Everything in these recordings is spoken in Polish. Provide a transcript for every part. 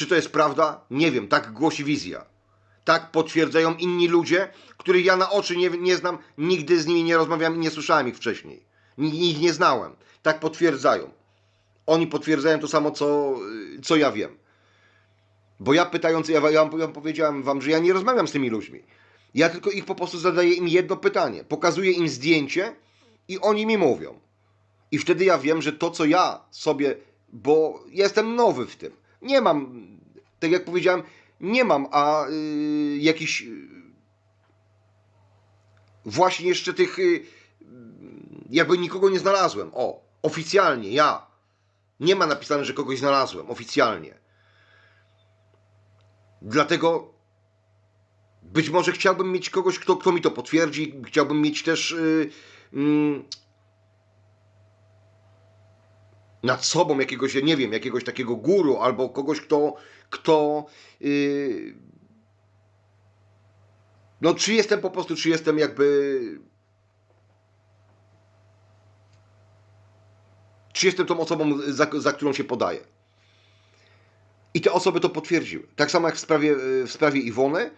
Czy to jest prawda? Nie wiem, tak głosi wizja. Tak potwierdzają inni ludzie, których ja na oczy nie, nie znam, nigdy z nimi nie rozmawiałem i nie słyszałem ich wcześniej. Ich nie znałem. Tak potwierdzają. Oni potwierdzają to samo, co, co ja wiem. Bo ja pytając, ja, ja, ja powiedziałem wam, że ja nie rozmawiam z tymi ludźmi. Ja tylko ich po prostu zadaję im jedno pytanie. Pokazuję im zdjęcie i oni mi mówią. I wtedy ja wiem, że to, co ja sobie, bo jestem nowy w tym, nie mam, tak jak powiedziałem, nie mam, a y, jakiś y, właśnie jeszcze tych, y, jakby nikogo nie znalazłem. O, oficjalnie ja. Nie ma napisane, że kogoś znalazłem, oficjalnie. Dlatego być może chciałbym mieć kogoś, kto, kto mi to potwierdzi. Chciałbym mieć też y, mm, nad sobą jakiegoś, nie wiem, jakiegoś takiego guru albo kogoś, kto, kto y, no czy jestem po prostu, czy jestem jakby czy jestem tą osobą, za, za którą się podaję. I te osoby to potwierdziły. Tak samo jak w sprawie, y, w sprawie Iwony,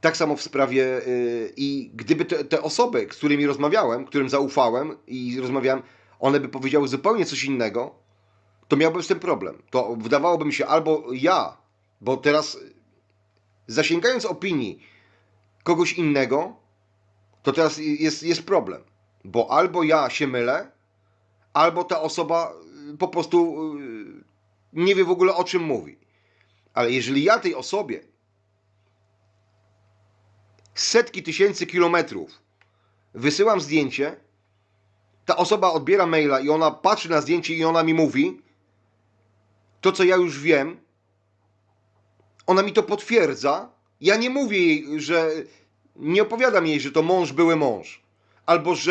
tak samo w sprawie y, i gdyby te, te osoby, z którymi rozmawiałem, którym zaufałem i rozmawiałem, one by powiedziały zupełnie coś innego, to miałbym z tym problem. To wydawałoby mi się albo ja, bo teraz y, zasięgając opinii kogoś innego, to teraz jest, jest problem. Bo albo ja się mylę, albo ta osoba y, po prostu y, nie wie w ogóle o czym mówi. Ale jeżeli ja tej osobie setki tysięcy kilometrów wysyłam zdjęcie, ta osoba odbiera maila i ona patrzy na zdjęcie i ona mi mówi to, co ja już wiem, ona mi to potwierdza. Ja nie mówię jej, że nie opowiadam jej, że to mąż, były mąż, albo że